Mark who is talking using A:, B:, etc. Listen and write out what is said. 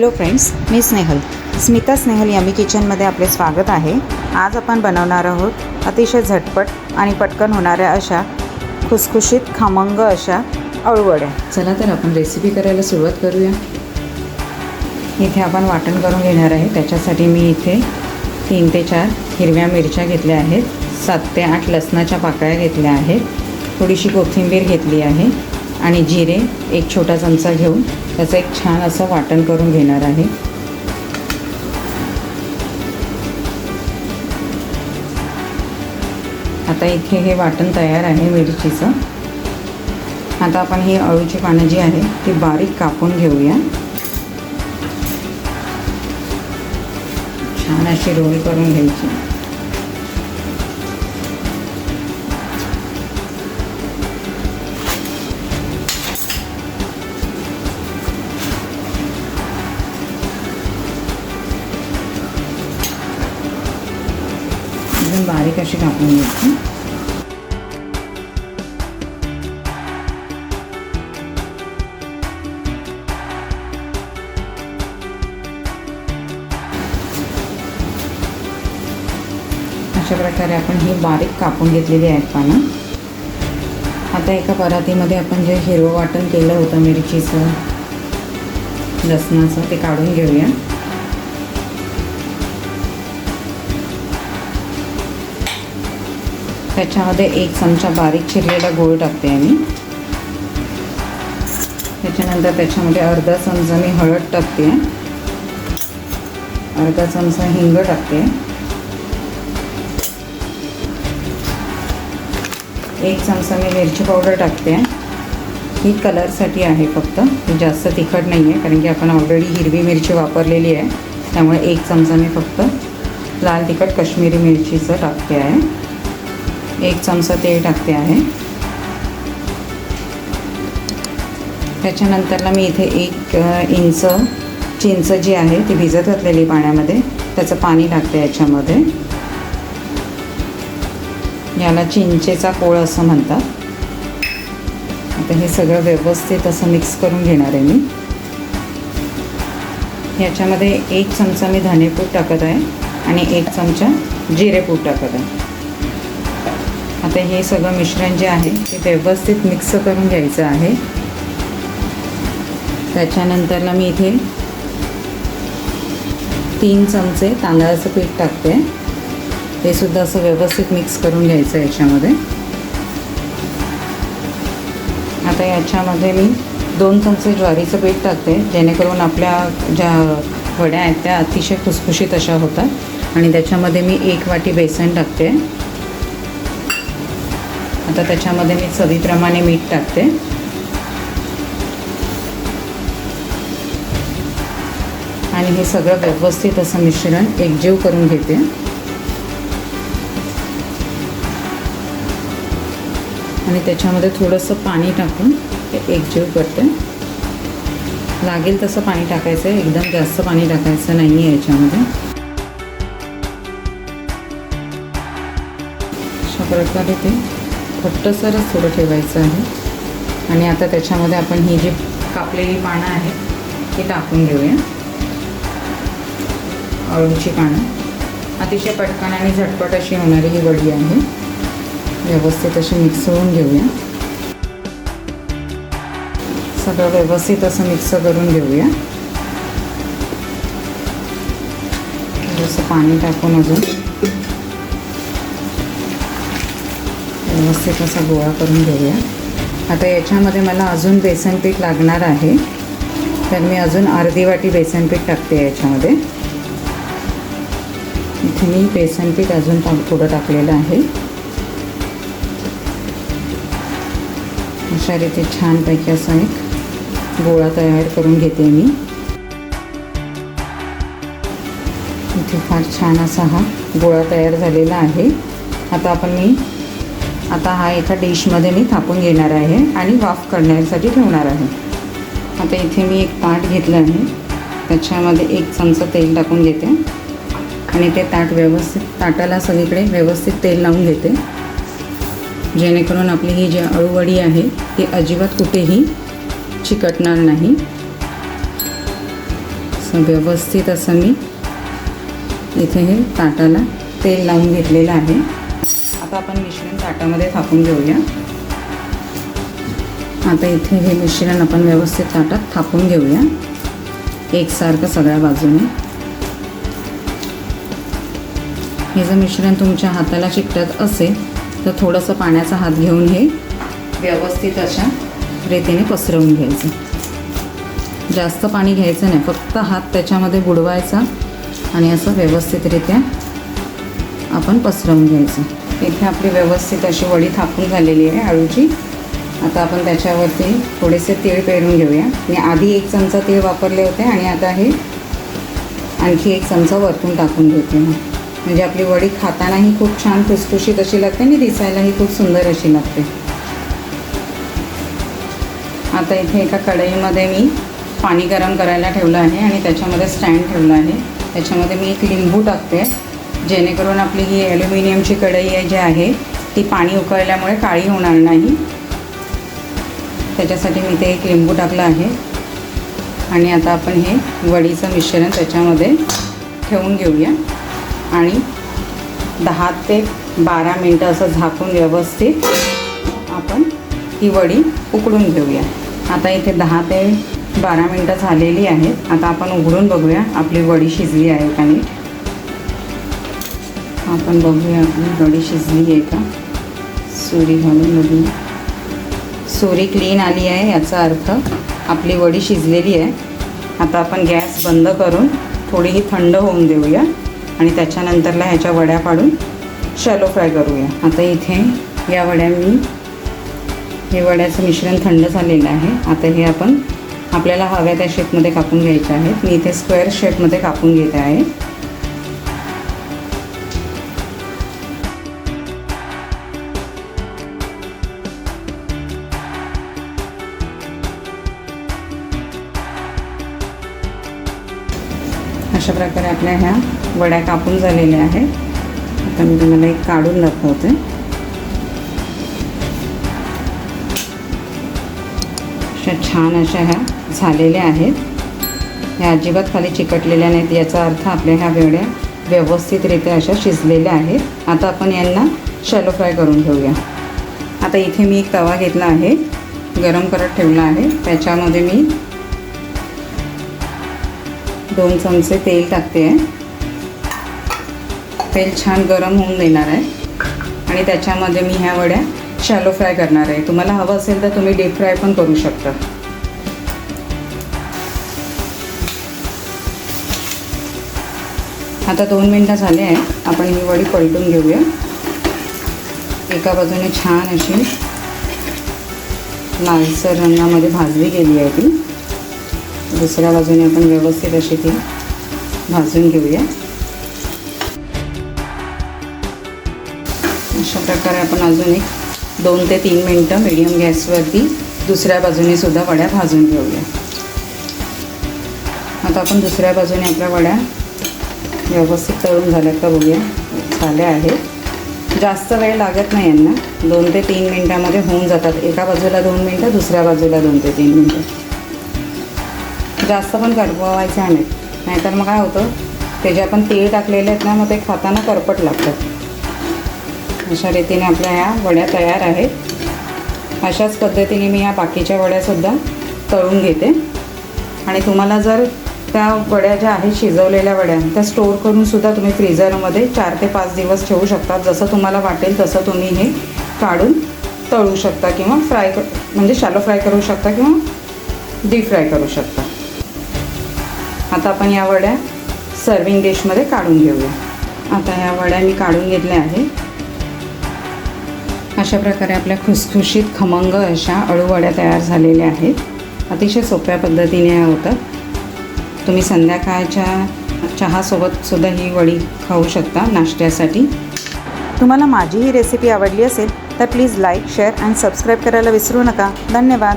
A: Hello friends मी Snehal. Smita Snehal yummy किचनमध्ये आपले स्वागत आहे. आज आपण बनवणार आहोत अतिशय झटपट आणि पटकन होणाऱ्या अशा खुसखुशीत खमंग अशा अळूवड्या. चला तर आपण रेसिपी करायला सुरुवात करूया. इथे आपण वाटण करून घेणार आहे. त्याच्यासाठी मी इथे तीन ते चार हिरव्या मिरच्या घेतल्या आहेत. सात ते आठ लसणाच्या पाकळ्या घेतल्या आहेत. थोडीशी कोथिंबीर घेतली आहे. आणि जिरे एक छोटा चमचा घेऊन त्याचं एक छान असं वाटण करून घेणार आहे. आता इथे हे वाटण तयार आहे मिरचीचं. आता आपण ही अळूची पानं जी आहे ती बारीक कापून घेऊया. छान अशी रोल करून घ्यायची. आपण बारीक अशी कापून घ्यायची. अशा प्रकारे आपण ही बारीक कापून घेतलेली आहेत पानं. आता एका परातीमध्ये आपण जे हिरवं वाटण केलं होतं मिरचीचं लसणाचं ते काढून घेऊया. त्याच्यामध्ये एक चमचा बारीक चिरलेला गूळ टाकते आम्ही. त्याच्यानंतर त्याच्यामध्ये अर्धा चमचा मी हळद टाकते. अर्धा चमचा हिंग टाकते. एक चमचा मी मिरची पावडर टाकते. ही कलरसाठी आहे फक्त. जास्त तिखट नाही आहे कारण की आपण ऑलरेडी हिरवी मिरची वापरलेली आहे. त्यामुळे एक चमचा मी फक्त लाल तिखट कश्मीरी मिरचीचं टाकते आहे. एक चमचा तेल टाकते आहे. त्याच्यानंतरला मी इथे एक इंच चिंच जी आहे ती भिजत घातलेली पाण्यामध्ये. त्याचं पाणी टाकते याच्यामध्ये. याला चिंचेचा कोळ असं म्हणतात. आता हे सगळं व्यवस्थित असं मिक्स करून घेणार आहे मी. याच्यामध्ये एक चमचा मी धनेपूट टाकत आहे आणि एक चमचा जिरेपूट टाकत आहे. आता हे सगळं मिश्रण जे आहे ते व्यवस्थित मिक्स करून घ्यायचं आहे. त्याच्यानंतरला मी इथे तीन चमचे तांदळाचं पीठ टाकते. ते सुद्धा असं व्यवस्थित मिक्स करून घ्यायचं याच्यामध्ये. आता याच्यामध्ये मी दोन चमचे ज्वारीचं पीठ टाकते जेणेकरून आपल्या ज्या वड्या आहेत त्या अतिशय खुसखुशीत अशा होतात. आणि त्याच्यामध्ये मी एक वाटी बेसन टाकते. आता त्याच्यामध्ये मी चवीप्रमाणे मीठ टाकते. आणि हे सगळं व्यवस्थित असं मिश्रण एकजीव करून घेते. आणि त्याच्यामध्ये थोडंसं पाणी टाकून ते एकजीव करते. लागेल तसं पाणी टाकायचं आहे एकदम जास्त पाणी टाकायचं नाही आहे याच्यामध्ये. अशा प्रकारे ते घट्टसरच थोडं ठेवायचं आहे. आणि आता त्याच्यामध्ये आपण ही जी कापलेली पानं आहेत ती टाकून घेऊया. अळूची पानं. अतिशय पटकन आणि झटपट अशी होणारी ही वडी आहे. व्यवस्थित अशी मिक्स होऊन घेऊया. सगळं व्यवस्थित असं मिक्स करून घेऊया. थोडंसं पाणी टाकून अजून. व्यवस्थित असा गोळा करून घेऊया? आता याच्यामध्ये मला अजून बेसन पीठ लागणार आहे. तर मी अजून अर्धी वाटी बेसन पीठ टाकते याच्यामध्ये. इथे मी बेसन पीठ अजून टाक थोडं टाकलेलं आहे. अशा रीती छानपैकी असा एक गोळा तयार करून घेते मी. इथे फार छान असा हा गोळा तयार झालेला आहे. आता आपण मी आता हा एका डिशमध्ये मी थापून घेणार आहे आणि वाफ करण्यासाठी ठेवणार आहे. आता इथे मी एक ताट घेतलं आहे. त्याच्यामध्ये एक चमचा तेल टाकून घेते. आणि ते ताट व्यवस्थित ताटाला सगळीकडे व्यवस्थित तेल लावून घेते. जेणेकरून आपली ही जी अळूवडी आहे ती अजिबात कुठेही चिकटणार नाही. व्यवस्थित असं मी इथे हे ताटाला तेल लावून घेतलेलं आहे. आता आपण मिश्रण ताटामध्ये थापून घेऊया. आता इथे हे मिश्रण आपण व्यवस्थित ताटात थापून घेऊया. एकसारखं सगळ्या बाजूने. हे जर मिश्रण तुमच्या हाताला चिकटत असेल तर थोडंसं पाण्याचा हात घेऊन हे व्यवस्थित अशा रेतीने पसरवून घ्यायचं. जास्त पाणी घ्यायचं नाही फक्त हात त्याच्यामध्ये बुडवायचा आणि असं व्यवस्थितरित्या आपण पसरवून घ्यायचं. इथे आपली व्यवस्थित अशी वडी थापून झालेली आहे आळूची. आता आपण त्याच्यावरती थोडेसे तीळ पेरून घेऊया. मी आधी एक चमचा तीळ वापरले होते आणि आता हे आणखी एक चमचा वरतून टाकून घेते मी. म्हणजे आपली वडी खातानाही खूप छान खुसखुशीत अशी लागते आणि दिसायलाही खूप सुंदर अशी लागते. आता इथे एका कढईमध्ये मी पाणी गरम करायला ठेवलं आहे आणि त्याच्यामध्ये स्टँड ठेवलं आहे. त्याच्यामध्ये मी एक लिंबू टाकते. जेणेकरून आपली ही ॲल्युमिनियमची कढई आहे जी आहे ती पाणी उकळल्यामुळे काळी होणार नाही. त्याच्यासाठी मी ते एक लिंबू टाकलं आहे. आणि आता आपण हे वडीचं मिश्रण त्याच्यामध्ये ठेवून घेऊया. आणि दहा ते बारा मिनटं असं झाकून व्यवस्थित आपण ही वडी उकडून घेऊया. आता इथे दहा ते बारा मिनटं झालेली आहेत. आता आपण उघडून बघूया आपली वडी शिजली आहे का नीट आपण बघूया आपली वडी शिजली आहे का? सुरी घालून बघू सोरी क्लीन आली आहे याचा अर्थ आपली वडी शिजलेली आहे. आता आपण गॅस बंद करून थोडीही थंड होऊन देऊया आणि त्याच्यानंतरला ह्याच्या वड्या पाडून शॅलो फ्राय करूया. आता इथे या वड्या मी हे वड्याचं मिश्रण थंड झालेलं आहे. आता हे आपण आपल्याला हव्या त्या शेपमध्ये कापून घ्यायचे आहेत. मी इथे स्क्वेअर शेपमध्ये कापून घेते आहे. अशा प्रकारे आपल्या ह्या वड्या कापून झालेल्या आहेत. आता मी तुम्हाला एक काढून दाखवते. अशा छान अशा ह्या झालेल्या आहेत. ह्या अजिबात खाली चिकटलेल्या नाहीत. याचा अर्थ आपल्या ह्या वेड्या व्यवस्थितरित्या अशा शिजलेल्या आहेत. आता आपण यांना शॅलो फ्राय करून घेऊया. आता इथे मी एक तवा घेतला आहे. गरम करत ठेवला आहे. त्याच्यामध्ये मी दोन चमचे तेल टाकते. आहे तेल छान गरम होऊन देणार आहे. आणि त्याच्यामध्ये मी ह्या वड्या शॅलो फ्राय करणार आहे. तुम्हाला हवं असेल तर तुम्ही डीप फ्राय पण करू शकता. आता दोन मिनटं झाले आहे आपण ही वडी पलटून घेऊया. एका बाजूने छान अशी लालसर रंगामध्ये भाजली गेली आहे ती. दुसऱ्या बाजूने आपण व्यवस्थित अशी ती भाजून घेऊया. अशा प्रकारे आपण अजून एक दोन ते तीन मिनटं मिडियम गॅसवरती दुसऱ्या बाजूने सुद्धा वड्या भाजून घेऊया. आता आपण दुसऱ्या बाजूने आपल्या वड्या व्यवस्थित तळून झाल्यात का बघूया. झाल्या आहेत. जास्त वेळ लागत नाही यांना. दोन ते तीन मिनटामध्ये होऊन जातात. एका बाजूला दोन मिनटं दुसऱ्या बाजूला दोन ते तीन मिनटं. जास्त पण करपवायच्या नाहीत नाहीतर मग काय होतं ते जे आपण तेल टाकलेले आहेत ना मग ते खाताना करपट लागतात. अशा रीतीने आपल्या ह्या वड्या तयार आहेत. अशाच पद्धतीने मी ह्या बाकीच्या वड्यासुद्धा तळून घेते. आणि तुम्हाला जर त्या वड्या ज्या आहेत शिजवलेल्या वड्या त्या स्टोअर करूनसुद्धा तुम्ही फ्रीझरमध्ये चार ते पाच दिवस ठेवू शकता जसं तुम्हाला वाटेल तसं तुम्ही हे काढून तळू शकता किंवा फ्राय कर म्हणजे शॅलो फ्राय करू शकता किंवा डीप फ्राय करू शकता. आता आपण या वड्या सर्विंग डिशमध्ये काढून घेऊया. आता ह्या वड्या मी काढून घेतल्या आहे अशा प्रकारे आपल्या खुसखुशीत खमंग अशा अळूवड्या तयार झालेल्या आहेत. अतिशय सोप्या पद्धतीने ह्या होतात. तुम्ही संध्याकाळच्या चहासोबत सुद्धा ही वडी खाऊ शकता नाश्त्यासाठी.
B: तुम्हाला माझी ही रेसिपी आवडली असेल तर please like share and subscribe करायला विसरू नका. धन्यवाद.